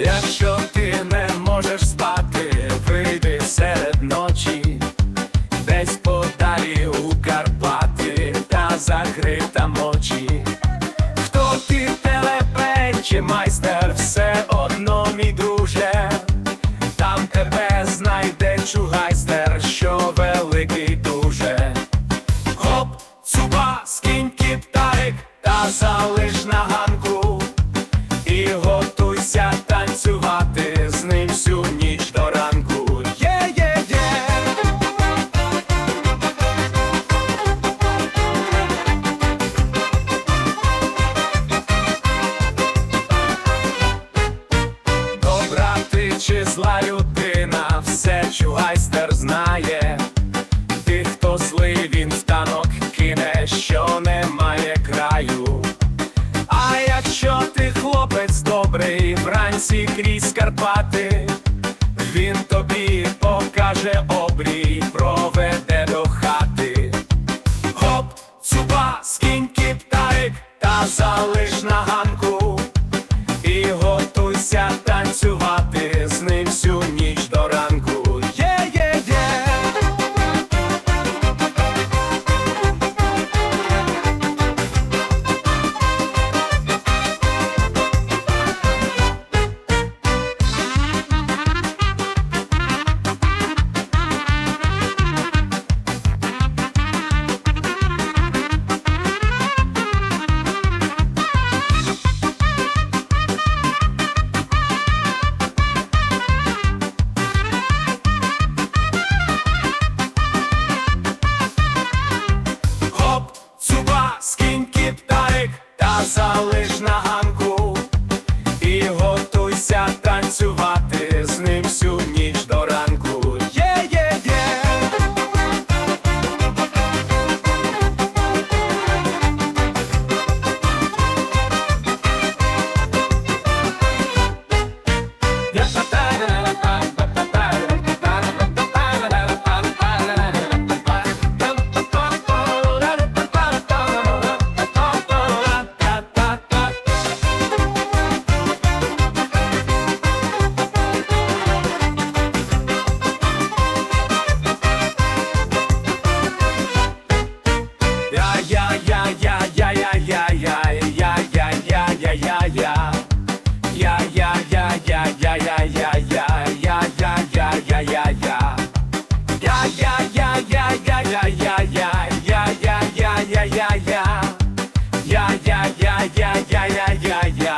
Якщо та мочі. Хто ти телепень чи майстер, все одно, мій друже, там тебе знайде чугайстер, що великий дуже. Хоп, цуба, скинь китарик та залиш на ганку. І готуйся Злий, він в танок кине, що немає краю. А якщо ти хлопець добрий, вранці крізь Карпати, він тобі покаже обрій, проведе до хати. Хоп, цуба, скинь киптарик та залиш на ганку. І Krishna. Я я Я я я я я я я я я я я я я я Я я я я я я я я я я я я я я Я я я я я я я